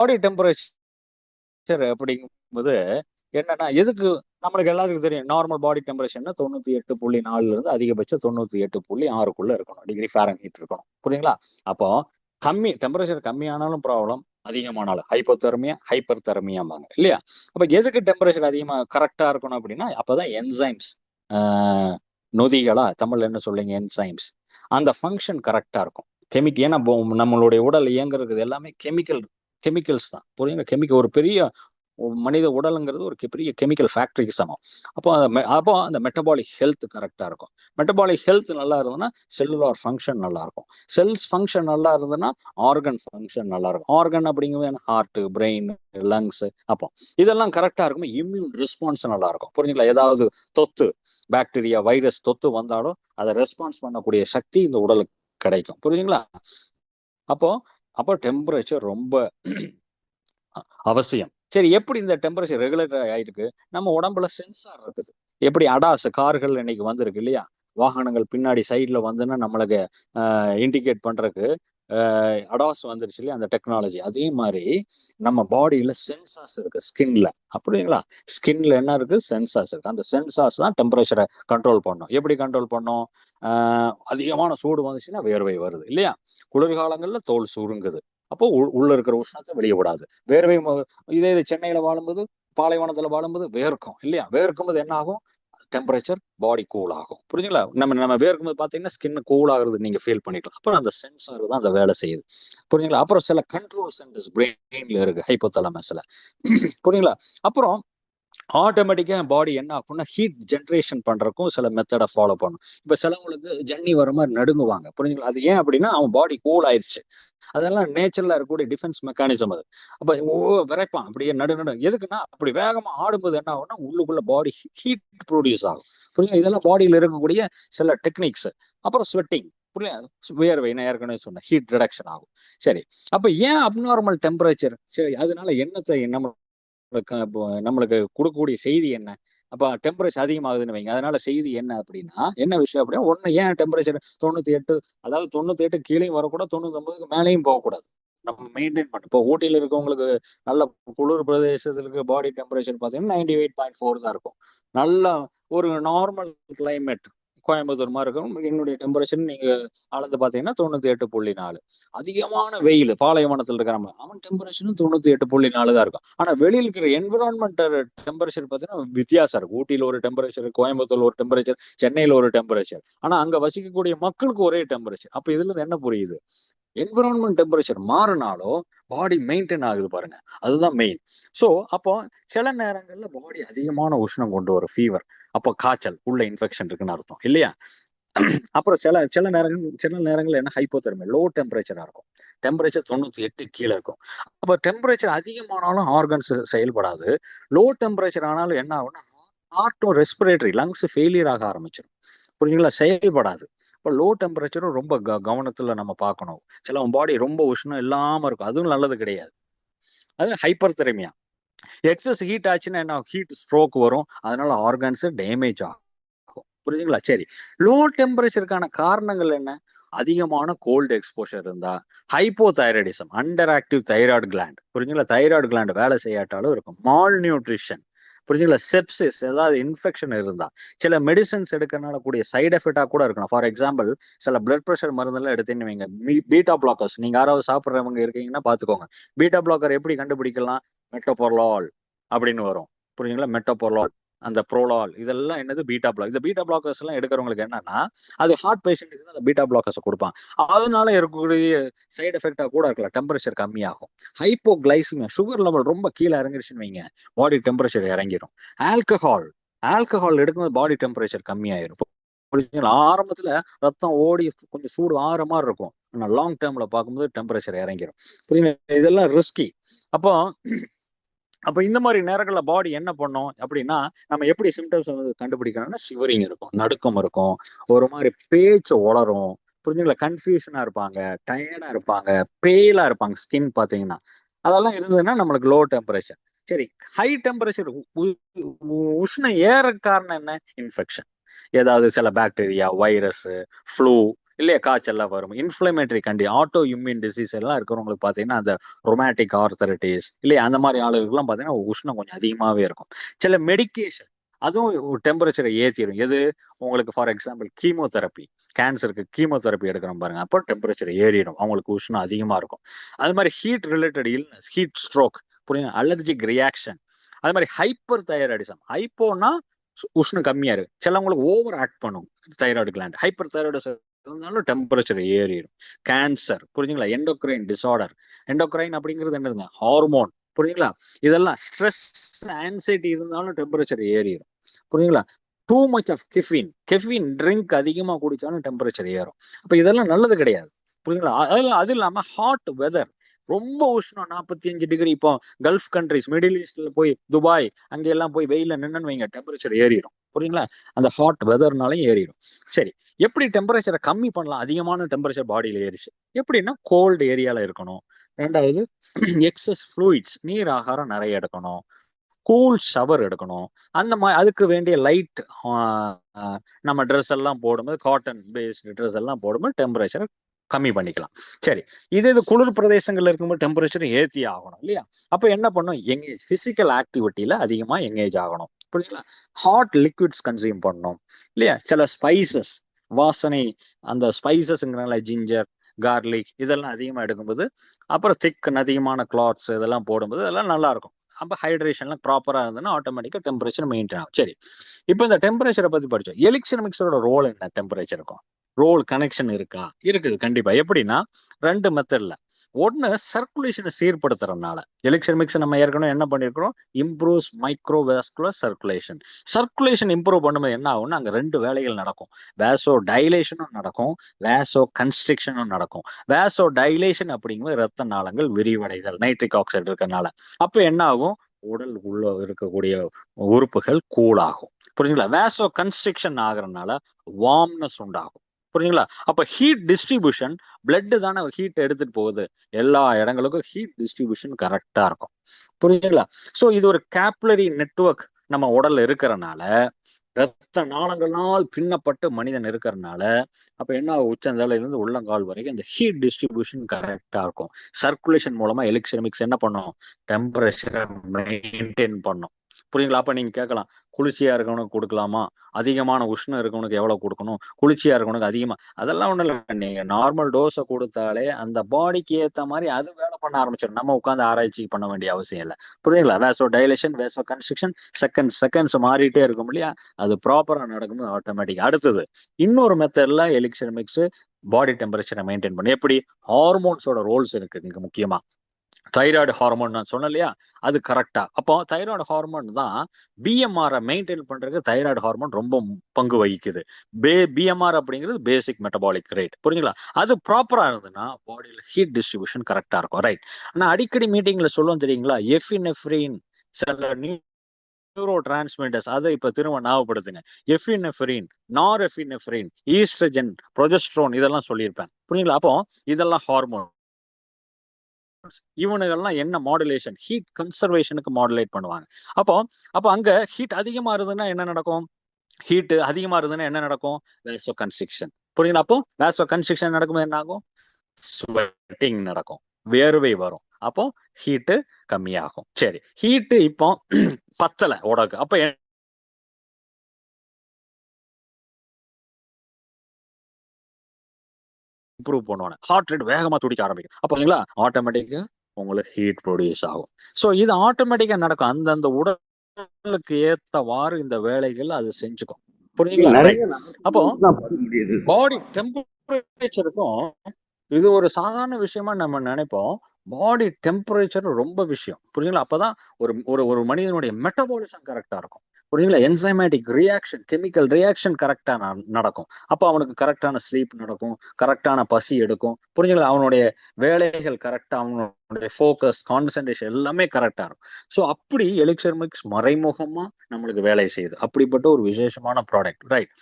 Body temperature அப்படிங்கும்போது என்னன்னா எதுக்கு நம்மளுக்கு எல்லாருக்கும் தெரியும் நார்மல் பாடி டெம்பரேச்சர்னா தொண்ணூத்தி எட்டு புள்ளி நாலுல இருந்து அதிகபட்சம் தொண்ணூத்தி எட்டு புள்ளி ஆறுக்குள்ள இருக்கணும் டிகிரி ஃபேரன் ஹீட் இருக்கணும். புரியுங்களா? அப்போ கம்மி டெம்பரேச்சர் கம்மியானாலும் ப்ராப்ளம் அதிகமானாலும் ஹைப்போதெர்மியா ஹைப்பர் தெர்மியாம்பாங்க இல்லையா? அப்ப எதுக்கு டெம்பரேச்சர் அதிகமா கரெக்டா இருக்கணும் அப்படின்னா அப்பதான் என்சைம்ஸ் நொதிகளா தமிழ்ல என்ன சொல்லுங்க என்சைம்ஸ் அந்த ஃபங்க்ஷன் கரெக்டா இருக்கும். கெமிக்கல் ஏன்னா நம்மளுடைய உடல் இயங்குறது எல்லாமே கெமிக்கல் கெமிக்கல்ஸ் தான். புரியுங்க கெமிக்கல் ஒரு பெரிய மனித உடலுங்கிறது ஒரு பெரிய கெமிக்கல் ஃபேக்டரிக்கு சமம். அப்போ அந்த அப்போ அந்த மெட்டபாலிக் ஹெல்த் கரெக்டா இருக்கும். மெட்டபாலிக் ஹெல்த் நல்லா இருந்ததுன்னா செல்லுலார் ஃபங்க்ஷன் நல்லா இருக்கும். செல்ஸ் ஃபங்க்ஷன் நல்லா இருந்ததுன்னா ஆர்கன் ஃபங்க்ஷன் நல்லா இருக்கும். ஆர்கன் அப்படிங்கிறது ஹார்ட்டு பிரெயின் லங்ஸ் அப்போ இதெல்லாம் கரெக்டா இருக்கும் இம்யூன் ரெஸ்பான்ஸ் நல்லா இருக்கும். புரிஞ்சுங்களா ஏதாவது தொத்து பாக்டீரியா வைரஸ் தொத்து வந்தாலும் அதை ரெஸ்பான்ஸ் பண்ணக்கூடிய சக்தி இந்த உடலுக்கு கிடைக்கும். புரியுதுங்களா? அப்போ அப்போ டெம்பரேச்சர் ரொம்ப அவசியம். சரி எப்படி இந்த டெம்பரேச்சர் ரெகுலேட்டர் ஆயிருக்கு? நம்ம உடம்புல சென்சார் இருக்குது. எப்படி அடாஸ் கார்கள் இன்னைக்கு வந்திருக்கு இல்லையா? வாகனங்கள் பின்னாடி சைடில் வந்துன்னா நம்மளுக்கு இண்டிகேட் பண்றதுக்கு அடாஸ் வந்துருச்சு இல்லையா அந்த டெக்னாலஜி அதே மாதிரி நம்ம பாடியில் சென்சார்ஸ் இருக்கு ஸ்கின்ல அப்படிங்களா ஸ்கின்ல என்ன இருக்கு? சென்சார்ஸ் இருக்கு. அந்த சென்சார்ஸ் தான் டெம்பரேச்சரை கண்ட்ரோல் பண்ணும். எப்படி கண்ட்ரோல் பண்ணும்? அதிகமான சூடு வந்துச்சுன்னா வேர்வை வருது இல்லையா? குளிர்காலங்களில் தோல் சுருங்குது. அப்போ உள்- உள்ள இருக்கிற உஷ்ணத்தை வெளியே விடாது. வேர்வை இதே இது சென்னையில வாழும்போது பாலைவனத்துல வாழும்போது வேர்க்கும் இல்லையா? வேர்க்கும் போது என்ன ஆகும்? டெம்பரேச்சர் பாடி கூல் ஆகும். புரிஞ்சுங்களா? நம்ம நம்ம வேர்க்கும் போது பாத்தீங்கன்னா ஸ்கின் கூல் ஆகுறது நீங்க ஃபீல் பண்ணிக்கலாம். அப்புறம் அந்த சென்சார் தான் அந்த வேலை செய்யுது. புரியுங்களா அப்புறம் சில கண்ட்ரோல் சென்டர்ஸ் பிரெயின்ல இருக்கு ஹைப்போதலமஸ்ல புரியுங்களா அப்புறம் ஆட்டோமேட்டிக்காக பாடி என்ன ஆகும்னா ஹீட் ஜென்ரேஷன் பண்ணுறக்கும் சில மெத்தடை ஃபாலோ பண்ணும். இப்போ சிலவங்களுக்கு ஜன்னி வர மாதிரி நடுங்குவாங்க. புரிஞ்சுங்களா? அது ஏன் அப்படின்னா அவன் பாடி கூல் ஆயிடுச்சு அதெல்லாம் நேச்சுரலா இருக்கக்கூடிய டிஃபென்ஸ் மெக்கானிசம் அது. அப்போ ஓ விரைப்பான். அப்படியே நடு நடு. எதுக்குன்னா அப்படி வேகமாக ஆடும்போது என்ன ஆகும்னா உள்ளுக்குள்ள பாடி ஹீட் ப்ரொடியூஸ் ஆகும். புரியுது இதெல்லாம் பாடியில் இருக்கக்கூடிய சில டெக்னிக்ஸ் அப்புறம் ஸ்வெட்டிங் புரியல வியர்வை நான் ஏற்கனவே சொன்னேன். ஹீட் ரிடக்ஷன் ஆகும். சரி. அப்போ ஏன் அப்நார்மல் டெம்பரேச்சர் சரி அதனால என்னத்தை நம்ம நம்மளுக்கு கொடுக்கக்கூடிய செய்தி என்ன? அப்ப டெம்பரேச்சர் அதிகமாகுதுன்னு வைங்க. அதனால செய்தி என்ன அப்படின்னா என்ன விஷயம் அப்படின்னா ஒண்ணு ஏன் டெம்பரேச்சர் தொண்ணூத்தி எட்டு அதாவது தொண்ணூத்தி எட்டு கீழேயும் வரக்கூடாது தொண்ணூத்தி ஒன்பதுக்கு மேலேயும் போகக்கூடாது. நம்ம மெயின்டைன் பண்ண. இப்போ ஊட்டியில் இருக்கவங்களுக்கு நல்ல குளிர் பிரதேசத்துக்கு இருக்க பாடி டெம்பரேச்சர் பார்த்தீங்கன்னா நைன்டி எயிட் பாயிண்ட் ஃபோர் தான் இருக்கும். நல்ல ஒரு நார்மல் கிளைமேட் கோயம்புத்தூர் மாதிரி இருக்கும் என்னுடைய டெம்பரேச்சர் நீங்க அளந்து பாத்தீங்கன்னா தொண்ணூத்தி எட்டு புள்ளி நாலு. அதிகமான வெயில் பாலைவனத்தில் இருக்கிற மாதிரி. அவன் டெம்பரேச்சரும் தொண்ணூத்தி எட்டு புள்ளி நாலு தான் இருக்கும். ஆனா வெளியில இருக்கிற என்விரான்மெண்ட் டெம்பரேச்சர் பாத்தீங்கன்னா வித்தியாசம் இருக்கும். ஊட்டியில ஒரு டெம்பரேச்சர் கோயம்புத்தூர்ல ஒரு டெம்பரேச்சர் சென்னையில ஒரு டெம்பரேச்சர் ஆனா அங்க வசிக்கக்கூடிய மக்களுக்கு ஒரே டெம்பரேச்சர் அப்ப இதுல இருந்து என்ன புரியுது? என்விரான்மெண்ட் டெம்பரேச்சர் மாறினாலும் பாடி மெயின்டைன் ஆகுது பாருங்க. அதுதான் மெயின் ஸோ அப்போ சில நேரங்கள்ல பாடி அதிகமான உஷ்ணம் கொண்டு வரும். ஃபீவர் அப்போ காய்ச்சல் உள்ள இன்ஃபெக்ஷன் இருக்குன்னு அர்த்தம் இல்லையா? அப்புறம் சில சில நேரங்கள் சில நேரங்கள் என்ன? ஹைப்போதெர்மி லோ டெம்பரேச்சரா இருக்கும். டெம்பரேச்சர் தொண்ணூத்தி எட்டு கீழே இருக்கும். அப்ப டெம்பரேச்சர் அதிகமானாலும் ஆர்கன்ஸ் செயல்படாது. லோ டெம்பரேச்சர் ஆனாலும் என்ன ஆகும்னா ஹார்ட்டும் ரெஸ்பிரேட்டரி லங்ஸ் ஃபெயிலியர் ஆக ஆரம்பிச்சிடும் புரியுங்களா செயல்படாது. இப்போ லோ டெம்பரேச்சரும் ரொம்ப க கவனத்துல நம்ம பார்க்கணும். சில பாடி ரொம்ப உஷ்ணம் இல்லாம இருக்கும். அதுவும் நல்லது கிடையாது. அது ஹைப்பர் திறமையா எக்ஸஸ் ஹீட் ஆச்சுன்னா என்ன ஹீட் ஸ்ட்ரோக் வரும். அதனால ஆர்கன்ஸ் டேமேஜ் ஆகும். புரியுதுங்களா சரி. லோ டெம்பரேச்சருக்கான காரணங்கள் என்ன? அதிகமான கோல்டு எக்ஸ்போஷர் இருந்தா hypothyroidism under active thyroid gland புரிஞ்சுங்களா? தைராய்டு கிளாண்ட் வேலை செய்யாட்டாலும் இருக்கும். மால் நியூட்ரிஷன் புரிஞ்சுங்களா? செப்சிஸ் ஏதாவது இன்ஃபெக்ஷன் இருந்தா. சில மெடிசன்ஸ் எடுக்கிறனால கூடிய சைடு எஃபெக்டா கூட இருக்கணும் ஃபார் எக்ஸாம்பிள் சில பிளட் ப்ரெஷர் மருந்தெல்லாம் எடுத்துன்னு வைங்க. பீட்டா பிளாக்கர்ஸ் நீங்க யாராவது சாப்பிட்றவங்க இருக்கீங்கன்னா பாத்துக்கோங்க பீட்டா பிளாக்கர் எப்படி கண்டுபிடிக்கலாம்? மெட்டோபொர்லால் அப்படின்னு வரும். புரியுங்களா மெட்டோபொர்லால் அந்த ப்ரோலால் இதெல்லாம் என்னது? பீட்டா பிளாக் இந்த பீட்டா பிளாக்கர்ஸ் எல்லாம் எடுக்கிறவங்களுக்கு என்னன்னா அது ஹார்ட் பேஷண்ட்டுக்கு தான் அந்த பீட்டா பிளாக்கர்ஸ் கொடுப்பான் அதனால இருக்கக்கூடிய சைடு எஃபெக்டா கூட இருக்கலாம். டெம்பரேச்சர் கம்மியாகும். ஹைப்போ கிளைசிமியா சுகர் லெவல் ரொம்ப கீழே இறங்கிடுச்சுன்னு வைங்க. பாடி டெம்பரேச்சர் இறங்கிரும். ஆல்கஹால் ஆல்கஹால் எடுக்கும்போது பாடி டெம்பரேச்சர் கம்மியாயிரும். புரிஞ்சுங்களா ஆரம்பத்துல ரத்தம் ஓடி கொஞ்சம் சூடு ஆற மாதிரி இருக்கும். ஆனால் லாங் டேர்ம்ல பார்க்கும்போது டெம்பரேச்சர் இறங்கிரும். புரியுங்க இதெல்லாம் ரிஸ்கி அப்போ அப்ப இந்த மாதிரி நேரங்களில் பாடி என்ன பண்ணும் அப்படின்னா நம்ம எப்படி சிம்டம்ஸ் வந்து கண்டுபிடிக்கணும்னா ஷிவரிங் இருக்கும் நடுக்கம் இருக்கும் ஒரு மாதிரி பேச்சு உளரும். புரிஞ்சுங்களா? கன்ஃபியூஷனா இருப்பாங்க டயர்டா இருப்பாங்க பேலா இருப்பாங்க ஸ்கின் பாத்தீங்கன்னா அதெல்லாம் இருந்ததுன்னா நம்மளுக்கு லோ டெம்பரேச்சர் சரி ஹை டெம்பரேச்சர் உஷ்ணம் ஏற காரணம் என்ன? இன்ஃபெக்ஷன் ஏதாவது சில பாக்டீரியா வைரஸ் ஃப்ளூ இல்லையா காய்ச்சல்லாம் வரும். இன்ஃபிளமேட்டரி கண்டி ஆட்டோ இம்யூன் டிசீஸ் எல்லாம் இருக்கிறவங்களுக்கு பார்த்தீங்கன்னா அந்த ரொமாட்டிக் ஆர்த்தரைட்டிஸ் இல்லையா அந்த மாதிரி ஆளுகளுக்குலாம் பார்த்தீங்கன்னா உஷ்ணம் கொஞ்சம் அதிகமாகவே இருக்கும். சில மெடிக்கேஷன் அதுவும் டெம்பரேச்சரை ஏற்றிடும் எது? உங்களுக்கு ஃபார் எக்ஸாம்பிள் கீமோதெரப்பி கேன்சருக்கு கீமோதெரப்பி எடுக்கிறோம் பாருங்க அப்போ டெம்பரேச்சர் ஏறிடும். அவங்களுக்கு உஷ்ணம் அதிகமாக இருக்கும். அது மாதிரி heat related illness heat stroke புரியுங்க அலர்ஜிக் ரியாக்ஷன் அது மாதிரி ஹைப்பர் தைராய்டிசம் ஹைப்போனா உஷ்ணம் கம்மியா இருக்கு. சிலவங்களுக்கு ஓவர் ஆக்ட் பண்ணும் தைராய்டு கிளாண்ட் ஹைப்பர் தைராய்டு இருந்தாலும் டெம்பரேச்சர் ஏறிடும் கேன்சர் புரிஞ்சுங்களா? எண்டோக்ரைன் டிசார்டர் எண்டோக்ரைன் அப்படிங்கிறது என்னதுங்க? ஹார்மோன் புரியுங்களா இதெல்லாம் ஸ்ட்ரெஸ் ஆன்சைட்டி இருந்தாலும் டெம்பரேச்சர் ஏறிடும் புரியுங்களா too much of caffeine caffeine drink அதிகமா குடிச்சாலும் டெம்பரேச்சர் ஏறும். அப்போ இதெல்லாம் நல்லது கிடையாது. புரியுங்களா அது அது இல்லாம ஹாட் வெதர் ரொம்ப உஷ்ணம். நாற்பத்தி அஞ்சு டிகிரி இப்போ கல்ஃப் கண்ட்ரிஸ் மிடில் ஈஸ்ட்ல போய் துபாய் அங்கெல்லாம் போய் வெயில நின்னுன்னு வைங்க டெம்பரேச்சர் ஏறிடும் புரியுங்களா அந்த ஹாட் வெதர்னாலையும் ஏறிடும் சரி. எப்படி டெம்பரேச்சரை கம்மி பண்ணலாம்? அதிகமான டெம்பரேச்சர் பாடியில் ஏறிச்சு. எப்படின்னா கோல்டு ஏரியாவில் இருக்கணும். ரெண்டாவது எக்ஸஸ் ஃப்ளூயிட்ஸ் நீர் ஆகாரம் நிறைய எடுக்கணும். கூல் ஷவர் எடுக்கணும். அந்த மாதிரி அதுக்கு வேண்டிய லைட் நம்ம ட்ரெஸ் எல்லாம் போடும்போது காட்டன் பேஸ்டு ட்ரெஸ் எல்லாம் போடும்போது டெம்பரேச்சரை கம்மி பண்ணிக்கலாம். சரி. இது இது குளிர் பிரதேசங்கள்ல இருக்கும்போது டெம்பரேச்சர் ஏற்றி ஆகணும் இல்லையா? அப்போ என்ன பண்ணும்? எங்கேஜ் பிசிக்கல் ஆக்டிவிட்டியில அதிகமாக எங்கேஜ் ஆகணும். புரியுங்களா ஹாட் லிக்விட்ஸ் கன்சியூம் பண்ணணும் இல்லையா? சில ஸ்பைசஸ் வாசனை அந்த ஸ்பைசஸ்ங்கிறனால ஜிஞ்சர் கார்லிக் இதெல்லாம் அதிகமாக எடுக்கும்போது அப்புறம் திக் அதிகமான கிளாத்ஸ் இதெல்லாம் போடும்போது அதெல்லாம் நல்லா இருக்கும் அப்போ ஹைட்ரேஷன்லாம் ப்ராப்பராக இருந்ததுன்னா ஆட்டோமேட்டிக்காக டெம்பரேச்சர் மெயின்டைன் ஆகும். சரி. இப்போ இந்த டெம்பரேச்சரை பற்றி படித்தோம் எலிக்ஷன் மிக்சரோட ரோல் என்ன டெம்பரேச்சருக்கும் ரோல் கனெக்ஷன் இருக்கா? இருக்குது கண்டிப்பாக எப்படின்னா ரெண்டு மெத்தடில் ஒன்று சர்க்குலேஷனை சீர்படுத்துறதுனால. எலெக்ஷன் மிக்ஸ் நம்ம ஏற்கனவே என்ன பண்ணியிருக்கிறோம் improves microvascular circulation circulation improve பண்ணும்போது என்ன ஆகும்னா அங்கே ரெண்டு வேலைகள் நடக்கும். வேசோ டைலேஷனும் நடக்கும். வேசோ கன்ஸ்ட்ரிக்ஷனும் நடக்கும். வேசோ டைலேஷன் அப்படிங்கும்போது ரத்த நாளங்கள் விரிவடைதல் நைட்ரிக் ஆக்சைடு இருக்கறனால அப்போ என்ன ஆகும்? உடல் உள்ள இருக்கக்கூடிய உறுப்புகள் கூலாகும் புரிஞ்சுங்களா? வேசோ கன்ஸ்ட்ரிக்ஷன் ஆகுறதுனால வார்ம்னஸ் உண்டாகும். புரியுங்களா அப்ப ஹீட் டிஸ்ட்ரிபியூஷன் பிளட்டு தானே ஹீட் எடுத்துட்டு போகுது. எல்லா இடங்களுக்கும் ஹீட் டிஸ்ட்ரிபியூஷன் கரெக்டா இருக்கும். புரியுதுங்களா? சோ இது ஒரு கேப்லரி நெட்ஒர்க் நம்ம உடல்ல இருக்கிறனால ரத்த நாளங்களால் பின்னப்பட்டு மனிதன் இருக்கிறனால அப்ப என்ன உச்சந்தலையிலிருந்து உள்ளங்கால் வரைக்கும் இந்த ஹீட் டிஸ்ட்ரிபியூஷன் கரெக்டா இருக்கும். சர்க்குலேஷன் மூலமா எலக்ட்ரிமிக்ஸ் என்ன பண்ணும்? டெம்பரேச்சரை மெயின்டைன் பண்ணும். புரியுங்களா? அப்ப நீங்க கேட்கலாம். குளிர்ச்சியா இருக்கவனுக்கு கொடுக்கலாமா? அதிகமான உஷ்ணம் இருக்கவனுக்கு எவ்வளவு கொடுக்கணும்? குளிர்ச்சியா இருக்கவனுக்கு அதிகமா. அதெல்லாம் ஒன்றும் இல்லை நீங்க நார்மல் டோஸை கொடுத்தாலே அந்த பாடிக்கு ஏத்த மாதிரி அது வேலை பண்ண ஆரம்பிச்சிடும். நம்ம உட்காந்து ஆராய்ச்சி பண்ண வேண்டிய அவசியம் இல்லை. புரியுங்களா? Vasodilation vasoconstriction second seconds மாறிட்டே இருக்கும் இல்லையா? அது ப்ராப்பரா நடக்கும்போது ஆட்டோமேட்டிக் அடுத்தது இன்னொரு மெத்தட்ல எலிக்ஷன் மிக்ஸ் பாடி டெம்பரேச்சரை மெயின்டைன் பண்ணி. எப்படி? ஹார்மோன்ஸோட ரோல்ஸ் இருக்கு. இங்க முக்கியமா. தைராய்டு ஹார்மோன் நான் சொன்னேன் இல்லையா? அது கரெக்டா அப்போ தைராய்டு ஹார்மோன் தான் பிஎம்ஆரை மெயின்டைன் பண்றதுக்கு தைராய்டு ஹார்மோன் ரொம்ப பங்கு வகிக்குது. பே பிஎம்ஆர் அப்படிங்கிறது பேசிக் மெட்டபாலிக் ரேட் புரிஞ்சுங்களா? அது ப்ராப்பரா இருந்ததுன்னா பாடியில் ஹீட் டிஸ்ட்ரிபியூஷன் கரெக்டா இருக்கும். ரைட் ஆனா அடிக்கடி மீட்டிங்ல சொல்லுவோம் தெரியுங்களா? எஃபினெஃப்ரின் சில நியூரோ டிரான்ஸ்மிட்டர்ஸ் அதை இப்ப திரும்ப ஞாபகப்படுத்துங்க. Epinephrine nor epinephrine estrogen progesterone இதெல்லாம் சொல்லியிருப்பேன். புரியுங்களா அப்போ இதெல்லாம் ஹார்மோன் இவனுகள்லாம் என்ன மாடுலேஷன் ஹீட் கன்சர்வேஷனுக்கு மாடுலேட் பண்ணுவாங்க. அப்போ அப்போ அங்க ஹீட் அதிகமா இருந்ததுன்னா என்ன நடக்கும்? ஹீட் அதிகமா இருந்ததுன்னா என்ன நடக்கும்? வேசோ கன்ஸ்ட்ரக்ஷன் புரியுங்களா அப்போ வேசோ கன்ஸ்ட்ரிக்ஷன் நடக்கும்போது என்ன ஆகும்? ஸ்வெட்டிங் நடக்கும். வேர்வை வரும். அப்போ ஹீட்டு கம்மியாகும். சரி ஹீட்டு இப்போ பத்தலை உடக்கு அப்ப இம்ப்ரூவ் பண்ணுவாங்க ஹார்ட் ரேட் வேகமா துடிக்க ஆரம்பிக்கும். அப்போ ஆட்டோமேட்டிக்கா உங்களுக்கு ஹீட் ப்ரொடியூஸ் ஆகும். ஸோ இது ஆட்டோமேட்டிக்கா நடக்கும். அந்தந்த உடலுக்கு ஏத்தவாறு இந்த வேலைகள் அது செஞ்சுக்கும். புரியுங்களா அப்போ பாடி டெம்பரேச்சருக்கும் இது ஒரு சாதாரண விஷயமா நம்ம நினைப்போம். பாடி டெம்பரேச்சர் ரொம்ப விஷயம். புரியுங்களா அப்பதான் ஒரு ஒரு ஒரு மனிதனுடைய மெட்டபாலிசம் கரெக்டா இருக்கும். புரியுங்களா என்சைமேட்டிக் ரியாக்ஷன் கெமிக்கல் ரியாக்ஷன் கரெக்டா நடக்கும். அப்போ அவனுக்கு கரெக்டான ஸ்லீப் நடக்கும் கரெக்டான பசி எடுக்கும். புரிஞ்சுங்களா? அவனுடைய வேலைகள் கரெக்டா அவனுடைய ஃபோக்கஸ் கான்சன்ட்ரேஷன் எல்லாமே கரெக்டா இருக்கும். ஸோ அப்படி எலிக்சர் மிக்ஸ் மறைமுகமா நம்மளுக்கு வேலை செய்யுது. அப்படிப்பட்ட ஒரு விசேஷமான ப்ராடக்ட் ரைட்